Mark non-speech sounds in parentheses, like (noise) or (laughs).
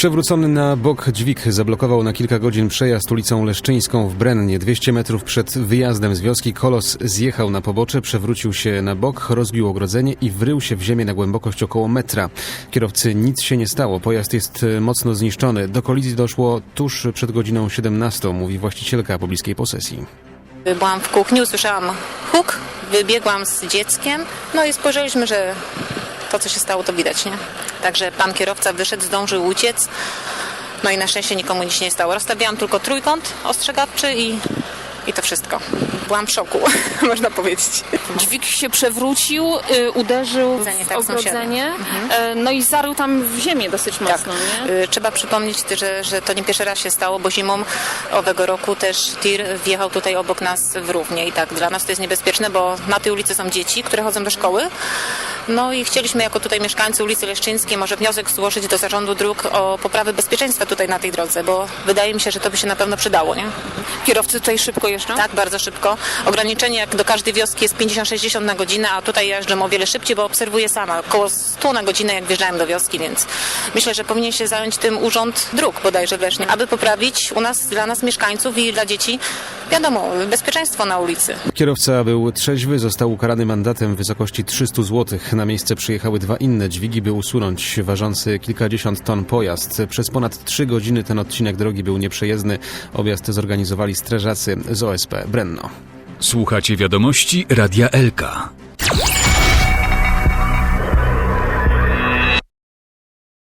Przewrócony na bok dźwig zablokował na kilka godzin przejazd ulicą Leszczyńską w Brennie. 200 metrów przed wyjazdem z wioski kolos zjechał na pobocze, przewrócił się na bok, rozbił ogrodzenie i wrył się w ziemię na głębokość około metra. Kierowcy nic się nie stało, pojazd jest e, mocno zniszczony. Do kolizji doszło tuż przed godziną 17, mówi właścicielka pobliskiej posesji. Byłam w kuchni, usłyszałam huk, wybiegłam z dzieckiem, no i spojrzeliśmy, że to, co się stało, to widać, nie? Także pan kierowca wyszedł, zdążył uciec, no i na szczęście nikomu nic nie stało. Rozstawiałam tylko trójkąt ostrzegawczy i, i to wszystko. Byłam w szoku, (laughs) można powiedzieć. Dźwig się przewrócił, y, uderzył w Ogrodzenie, tak, ogrodzenie, sąsiada. y, no i zarył tam w ziemię dosyć mocno, nie? Y, Trzeba przypomnieć, że, że to nie pierwszy raz się stało, bo zimą owego roku też tir wjechał tutaj obok nas w równie i tak dla nas to jest niebezpieczne, bo na tej ulicy są dzieci, które chodzą do szkoły. No i chcieliśmy jako tutaj mieszkańcy ulicy Leszczyńskiej może wniosek złożyć do zarządu dróg o poprawę bezpieczeństwa tutaj na tej drodze, bo wydaje mi się, że to by się na pewno przydało, nie? Kierowcy tutaj szybko jeżdżą? Tak, bardzo szybko. Ograniczenie jak do każdej wioski jest 50-60 na godzinę, a tutaj jeżdżę o wiele szybciej, bo obserwuję sama. Około 100 na godzinę jak wjeżdżałem do wioski, więc myślę, że powinien się zająć tym Urząd Dróg bodajże w Lesznie, aby poprawić u nas, dla nas mieszkańców i dla dzieci, wiadomo, bezpieczeństwo na ulicy. Kierowca był trzeźwy, został ukarany mandatem w wysokości 300 zł. Na miejsce przyjechały dwa inne dźwigi, by usunąć ważący kilkadziesiąt ton pojazd. Przez ponad trzy godziny ten odcinek drogi był nieprzejezdny. Objazd zorganizowali strażacy z OSP Brenno. Słuchacie wiadomości Radia Elka.